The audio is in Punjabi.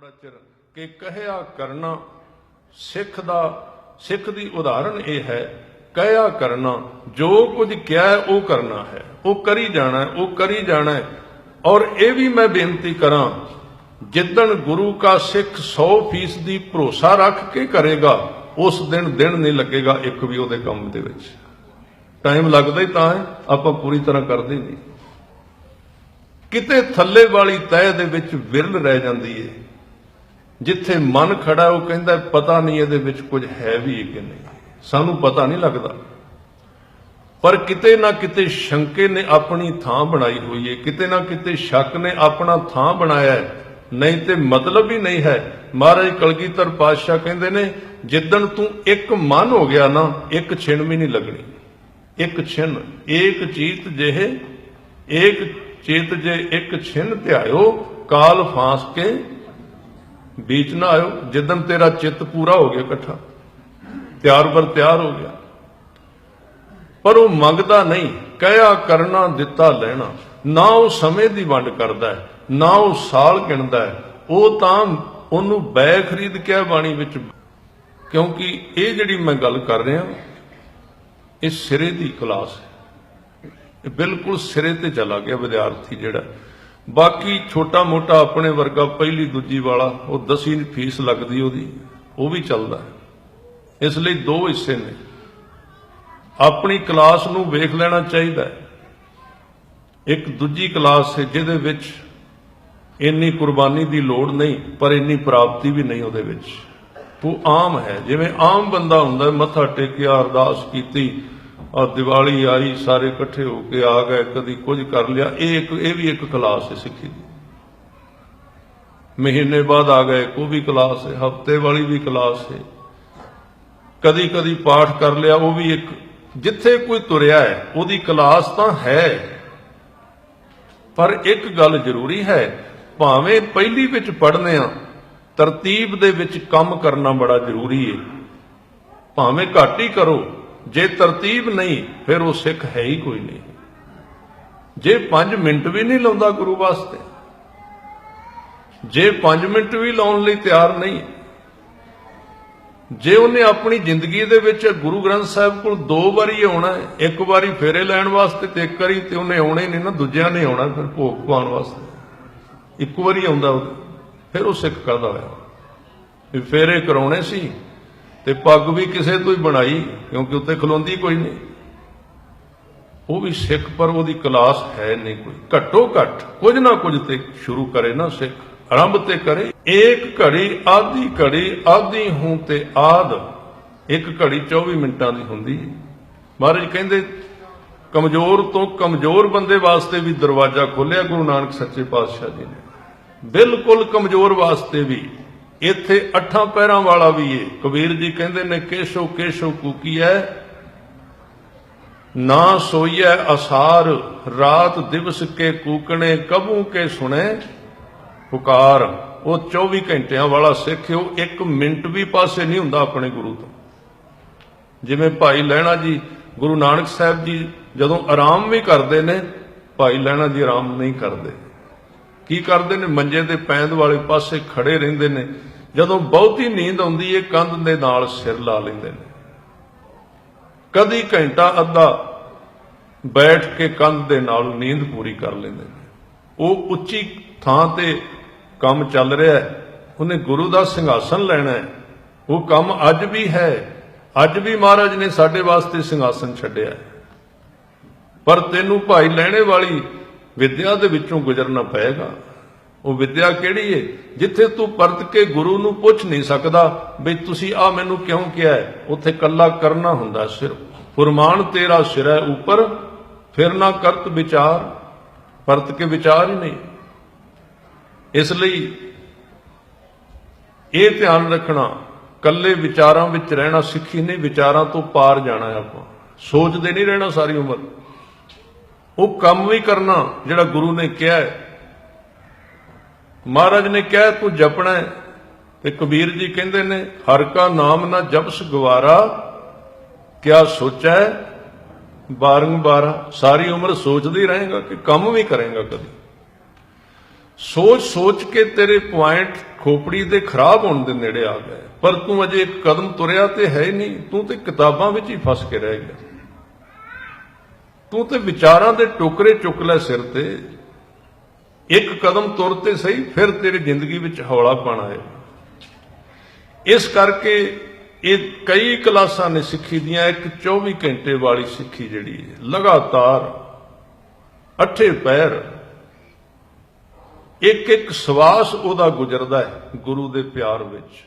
ਥੋੜਾ ਚਿਰ ਕਿ ਕਹਿਆ ਕਰਨਾ, ਸਿੱਖ ਦਾ, ਸਿੱਖ ਦੀ ਉਦਾਹਰਣ ਇਹ ਹੈ, ਕਹਿਆ ਕਰਨਾ, ਜੋ ਕੁਝ ਕਿਹਾ ਉਹ ਕਰਨਾ ਹੈ, ਉਹ ਕਰੀ ਜਾਣਾ, ਉਹ ਕਰੀ ਜਾਣਾ ਔਰ ਇਹ ਵੀ ਮੈਂ ਬੇਨਤੀ ਕਰਾਂ, ਜਿੱਦਣ ਗੁਰੂ ਕਾ ਸਿੱਖ 100% ਦੀ ਭਰੋਸਾ ਰੱਖ ਕੇ ਕਰੇਗਾ, ਉਸ ਦਿਨ ਦਿਨ ਨਹੀਂ ਲੱਗੇਗਾ ਇੱਕ ਵੀ ਉਹਦੇ ਕੰਮ ਦੇ ਵਿੱਚ। ਟਾਈਮ ਲੱਗਦਾ ਹੀ ਤਾਂ ਹੈ, ਆਪਾਂ ਪੂਰੀ ਤਰ੍ਹਾਂ ਕਰਦੇ ਨਹੀਂ। ਕਿਤੇ ਥੱਲੇ ਵਾਲੀ ਤਹਿ ਦੇ ਵਿੱਚ ਵਿਰਲ ਰਹਿ ਜਾਂਦੀ ਏ। ਜਿੱਥੇ ਮਨ ਖੜਾ ਉਹ ਕਹਿੰਦਾ ਪਤਾ ਨਹੀਂ ਇਹਦੇ ਵਿੱਚ ਕੁਝ ਹੈ ਵੀ ਕਿ ਨਹੀਂ। ਸਾਨੂੰ ਪਤਾ ਨਹੀਂ ਲੱਗਦਾ। ਪਰ ਕਿਤੇ ਨਾ ਕਿਤੇ ਸ਼ੰਕੇ ਨੇ ਆਪਣੀ ਥਾਂ ਬਣਾਈ ਹੋਈ ਹੈ। ਕਿਤੇ ਨਾ ਕਿਤੇ ਸ਼ੱਕ ਨੇ ਆਪਣਾ ਥਾਂ ਬਣਾਇਆ ਹੈ। ਨਹੀਂ ਤੇ ਮਤਲਬ ਹੀ ਨਹੀਂ ਹੈ। ਮਹਾਰਾਜ ਕਲਗੀਧਰ ਪਾਤਸ਼ਾਹ ਕਹਿੰਦੇ ਨੇ, ਜਿੱਦਣ ਤੂੰ ਇੱਕ ਮਨ ਹੋ ਗਿਆ ਨਾ, ਇੱਕ ਛਿਣ ਵੀ ਨਹੀਂ ਲੱਗਣੀ। ਇੱਕ ਛਿਨ ਏਕ ਚੀਤ ਜਿਹੇ ਏਕ ਚੇਤ ਜੇ ਇੱਕ ਛਿਨ ਧਿਆਇਓ, ਕਾਲ ਫਾਂਸ ਕੇ ਵਿੱਚ ਨਾ ਆਇਓ ਜਿੱਦਨ ਤੇਰਾ ਚਿੱਤ ਪੂਰਾ ਹੋ ਗਿਆ ਇਕੱਠਾ, ਤਿਆਰ ਬਰ ਤਿਆਰ ਹੋ ਗਿਆ। ਪਰ ਉਹ ਮੰਗਦਾ ਨਹੀਂ, ਕਹਿਆ ਕਰਨਾ, ਦਿੱਤਾ ਲੈਣਾ। ਨਾ ਉਹ ਸਮੇਂ ਦੀ ਵੰਡ ਕਰਦਾ ਹੈ, ਨਾ ਉਹ ਸਾਲ ਗਿਣਦਾ ਹੈ। ਉਹ ਤਾਂ ਉਹਨੂੰ ਬੈ ਖਰੀਦ ਕੇ ਬਾਣੀ ਵਿੱਚ। ਕਿਉਂਕਿ ਇਹ ਜਿਹੜੀ ਮੈਂ ਗੱਲ ਕਰ ਰਿਹਾ, ਇਹ ਸਿਰੇ ਦੀ ਕਲਾਸ ਹੈ। ਇਹ ਬਿਲਕੁਲ ਸਿਰੇ ਤੇ ਚਲਾ ਗਿਆ ਵਿਦਿਆਰਥੀ ਜਿਹੜਾ। ਬਾਕੀ ਛੋਟਾ ਮੋਟਾ ਆਪਣੇ ਵਰਗਾ ਪਹਿਲੀ ਦੂਜੀ ਵਾਲਾ, ਉਹ ਦਸਵੀਂ ਦੀ ਫੀਸ ਲੱਗਦੀ ਉਹਦੀ, ਉਹ ਵੀ ਚੱਲਦਾ ਇਸ ਲਈ ਦੋ ਹਿੱਸੇ ਨੇ। ਆਪਣੀ ਕਲਾਸ ਨੂੰ ਵੇਖ ਲੈਣਾ ਚਾਹੀਦਾ ਇੱਕ ਦੂਜੀ ਕਲਾਸ ਹੈ ਜਿਹਦੇ ਵਿੱਚ ਇੰਨੀ ਕੁਰਬਾਨੀ ਦੀ ਲੋੜ ਨਹੀਂ, ਪਰ ਇੰਨੀ ਪ੍ਰਾਪਤੀ ਵੀ ਨਹੀਂ ਉਹਦੇ ਵਿੱਚ। ਉਹ ਆਮ ਹੈ। ਜਿਵੇਂ ਆਮ ਬੰਦਾ ਹੁੰਦਾ ਮੱਥਾ ਟੇਕਿਆ ਅਰਦਾਸ ਕੀਤੀ ਆ ਦੀਵਾਲੀ ਆਈ, ਸਾਰੇ ਇਕੱਠੇ ਹੋ ਕੇ ਆ ਗਏ, ਕਦੀ ਕੁਝ ਕਰ ਲਿਆ। ਇਹ ਇੱਕ ਇਹ ਵੀ ਇੱਕ ਕਲਾਸ ਹੈ ਸਿੱਖੀ ਦੀ। ਮਹੀਨੇ ਬਾਅਦ ਆ ਗਏ ਉਹ ਵੀ ਕਲਾਸ ਹੈ, ਹਫ਼ਤੇ ਵਾਲੀ ਵੀ ਕਲਾਸ ਹੈ। ਕਦੀ ਕਦੀ ਪਾਠ ਕਰ ਲਿਆ, ਉਹ ਵੀ ਇੱਕ ਜਿੱਥੇ ਕੋਈ ਤੁਰਿਆ ਹੈ, ਉਹਦੀ ਕਲਾਸ ਤਾਂ ਹੈ। ਪਰ ਇੱਕ ਗੱਲ ਜ਼ਰੂਰੀ ਹੈ, ਭਾਵੇਂ ਪਹਿਲੀ ਵਿੱਚ ਪੜ੍ਹਨੇ ਆ, ਤਰਤੀਬ ਦੇ ਵਿੱਚ ਕੰਮ ਕਰਨਾ ਬੜਾ ਜ਼ਰੂਰੀ ਹੈ। ਭਾਵੇਂ ਘੱਟ ਹੀ ਕਰੋ ਜੇ ਤਰਤੀਬ ਨਹੀਂ, ਫਿਰ ਉਹ ਸਿੱਖ ਹੈ ਹੀ ਕੋਈ ਨਹੀਂ। ਜੇ 5 ਮਿੰਟ ਵੀ ਨਹੀਂ ਲਾਉਂਦਾ ਗੁਰੂ ਵਾਸਤੇ, ਜੇ 5 ਮਿੰਟ ਵੀ ਲਾਉਣ ਲਈ ਤਿਆਰ ਨਹੀਂ, ਜੇ ਉਹਨੇ ਆਪਣੀ ਜ਼ਿੰਦਗੀ ਦੇ ਵਿੱਚ ਗੁਰੂ ਗ੍ਰੰਥ ਸਾਹਿਬ ਕੋਲ ਦੋ ਵਾਰੀ ਆਉਣਾ ਇੱਕ ਵਾਰੀ ਫੇਰੇ ਲੈਣ ਵਾਸਤੇ ਤੇ ਇੱਕ ਵਾਰੀ ਤੇ ਉਹਨੇ ਆਉਣਾ ਹੀ ਨਹੀਂ ਨਾ, ਦੂਜਿਆਂ ਨੇ ਆਉਣਾ ਫਿਰ ਭੋਗ ਪਾਉਣ ਵਾਸਤੇ। ਇੱਕ ਵਾਰੀ ਆਉਂਦਾ ਉਹ ਫਿਰ ਉਹ ਸਿੱਖ ਕਰਦਾ ਹੋਇਆ ਫੇਰੇ ਕਰਾਉਣੇ ਸੀ ਤੇ ਪੱਗ ਵੀ ਕਿਸੇ ਤੋਂ ਹੀ ਬਣਾਈ, ਕਿਉਂਕਿ ਉੱਤੇ ਖਲੋਂਦੀ ਕੋਈ ਨਹੀਂ। ਉਹ ਵੀ ਸਿੱਖ, ਪਰ ਉਹਦੀ ਕਲਾਸ ਹੈ ਨਹੀਂ ਕੋਈ। ਘੱਟੋ ਘੱਟ ਕੁਝ ਨਾ ਕੁਝ ਤੇ ਸ਼ੁਰੂ ਕਰੇ ਨਾ ਸਿੱਖ, ਆਰੰਭ ਤੇ ਕਰੇ। ਏਕ ਘੜੀ, ਆਧੀ ਘੜੀ, ਆਧੀ ਹੂੰ ਤੇ ਆਦ ਇੱਕ ਘੜੀ 24 ਮਿੰਟਾਂ ਦੀ ਹੁੰਦੀ ਮਹਾਰਾਜ ਕਹਿੰਦੇ, ਕਮਜ਼ੋਰ ਤੋਂ ਕਮਜ਼ੋਰ ਬੰਦੇ ਵਾਸਤੇ ਵੀ ਦਰਵਾਜ਼ਾ ਖੋਲਿਆ ਗੁਰੂ ਨਾਨਕ ਸੱਚੇ ਪਾਤਸ਼ਾਹ ਜੀ ਨੇ। ਬਿਲਕੁਲ ਕਮਜ਼ੋਰ ਵਾਸਤੇ ਵੀ। ਇੱਥੇ ਅੱਠਾਂ ਪੈਰਾਂ ਵਾਲਾ ਵੀ ਏ। ਕਬੀਰ ਜੀ ਕਹਿੰਦੇ ਨੇ, ਕੇਸ਼ੋ ਕੇਸ਼ੋ ਕੂਕੀਐ ਨਾ ਸੋਈਐ ਅਸਾਰ, ਰਾਤ ਦਿਵਸ ਕੇ ਕੂਕਣੇ, ਕਬੂ ਕੇ ਸੁਣੇ। ਪੁਕਾਰ, ਉਹ 24 ਘੰਟਿਆਂ ਵਾਲਾ ਸਿੱਖ ਉਹ 1 ਮਿੰਟ ਵੀ ਪਾਸੇ ਨਹੀਂ ਹੁੰਦਾ ਆਪਣੇ ਗੁਰੂ ਤੋਂ। ਜਿਵੇਂ ਭਾਈ ਲੈਣਾ ਜੀ, ਗੁਰੂ ਨਾਨਕ ਸਾਹਿਬ ਜੀ ਜਦੋਂ ਆਰਾਮ ਵੀ ਕਰਦੇ ਨੇ, ਭਾਈ ਲੈਣਾ ਜੀ ਆਰਾਮ ਨਹੀਂ ਕਰਦੇ। ਕੀ ਕਰਦੇ ਨੇ? ਮੰਜੇ ਦੇ ਪੈਂਦ ਵਾਲੇ ਪਾਸੇ ਖੜੇ ਰਹਿੰਦੇ ਨੇ। ਜਦੋਂ ਬਹੁਤੀ ਨੀਂਦ ਆਉਂਦੀ ਏ, ਕੰਧ ਦੇ ਨਾਲ ਸਿਰ ਲਾ ਲੈਂਦੇ ਨੇ। ਕਦੀ ਘੰਟਾ ਅੱਧਾ ਬੈਠ ਕੇ ਕੰਧ ਦੇ ਨਾਲ ਨੀਂਦ ਪੂਰੀ ਕਰ ਲੈਂਦੇ ਨੇ। ਉਹ ਉੱਚੀ ਥਾਂ ਤੇ ਕੰਮ ਚੱਲ ਰਿਹਾ ਹੈ। ਉਹਨੇ ਗੁਰੂ ਦਾ ਸਿੰਘਾਸਨ ਲੈਣਾ ਹੈ। ਉਹ ਕੰਮ ਅੱਜ ਵੀ ਹੈ। ਅੱਜ ਵੀ ਮਹਾਰਾਜ ਨੇ ਸਾਡੇ ਵਾਸਤੇ ਸਿੰਘਾਸਨ ਛੱਡਿਆ ਹੈ। ਪਰ ਤੈਨੂੰ ਭਾਈ ਲੈਣੇ ਵਾਲੀ ਵਿਦਿਆ ਦੇ ਵਿੱਚੋਂ ਗੁਜ਼ਰਨਾ ਪਏਗਾ। ਉਹ ਵਿੱਦਿਆ ਕਿਹੜੀ ਏ? ਜਿੱਥੇ ਤੂੰ ਪਰਤ ਕੇ ਗੁਰੂ ਨੂੰ ਪੁੱਛ ਨਹੀਂ ਸਕਦਾ ਵੀ ਤੁਸੀਂ ਆ ਮੈਨੂੰ ਕਿਉਂ ਕਿਹਾ ਉੱਥੇ ਕੱਲਾ ਕਰਨਾ ਹੁੰਦਾ ਸਿਰਫ। ਫੁਰਮਾਨ ਤੇਰਾ ਸਿਰ ਹੈ ਉੱਪਰ, ਫਿਰ ਨਾ ਕਰਤ ਵਿਚਾਰ। ਪਰਤ ਕੇ ਵਿਚਾਰ ਹੀ ਨਹੀਂ। ਇਸ ਲਈ ਇਹ ਧਿਆਨ ਰੱਖਣਾ ਕੱਲੇ ਵਿਚਾਰਾਂ ਵਿੱਚ ਰਹਿਣਾ ਸਿੱਖੀ ਨਹੀਂ, ਵਿਚਾਰਾਂ ਤੋਂ ਪਾਰ ਜਾਣਾ ਆਪਾਂ। ਸੋਚਦੇ ਨਹੀਂ ਰਹਿਣਾ ਸਾਰੀ ਉਮਰ। ਉਹ ਕੰਮ ਵੀ ਕਰਨਾ ਜਿਹੜਾ ਗੁਰੂ ਨੇ ਕਿਹਾ ਹੈ। ਮਹਾਰਾਜ ਨੇ ਕਿਹਾ, ਤੂੰ ਜਪਣਾ ਹੈ। ਤੇ ਕਬੀਰ ਜੀ ਕਹਿੰਦੇ ਨੇ, ਹਰ ਕਾ ਨਾਮ ਨਾ ਜਪਸ ਗਵਾਰਾ, ਕਿਆ ਸੋਚੈ ਬਾਰੰਬਾਰ। ਸਾਰੀ ਉਮਰ ਸੋਚਦੀ ਰਹੇਗਾ ਕਿ ਕੰਮ ਵੀ ਕਰੇਗਾ ਕਦੀ। ਸੋਚ ਸੋਚ ਕੇ ਤੇਰੇ ਪੁਆਇੰਟ ਖੋਪੜੀ ਦੇ ਖਰਾਬ ਹੋਣ ਦੇ ਨੇੜੇ ਆ ਗਏ। ਪਰ ਤੂੰ ਅਜੇ ਇੱਕ ਕਦਮ ਤੁਰਿਆ ਤੇ ਹੈ ਹੀ ਨਹੀਂ। ਤੂੰ ਤੇ ਕਿਤਾਬਾਂ ਵਿੱਚ ਹੀ ਫਸ ਕੇ ਰਹਿ ਗਿਆ। ਤੂੰ ਤੇ ਵਿਚਾਰਾਂ ਦੇ ਟੋਕਰੇ ਚੁੱਕ ਲੈ ਸਿਰ ਤੇ। ਇੱਕ ਕਦਮ ਤੁਰ ਤੇ ਸਹੀ, ਫਿਰ ਤੇਰੀ ਜ਼ਿੰਦਗੀ ਵਿੱਚ ਹੌਲਾ ਪਾਣਾ ਹੈ ਇਸ ਕਰਕੇ ਇਹ ਕਈ ਕਲਾਸਾਂ ਨੇ ਸਿੱਖੀ ਦੀਆਂ, ਇੱਕ 24 ਘੰਟੇ ਵਾਲੀ ਸਿੱਖੀ ਜਿਹੜੀ ਹੈ, ਲਗਾਤਾਰ ਅੱਠੇ ਪੈਰ। ਇੱਕ ਇੱਕ ਸਵਾਸ ਉਹਦਾ ਗੁਜ਼ਰਦਾ ਹੈ ਗੁਰੂ ਦੇ ਪਿਆਰ ਵਿੱਚ।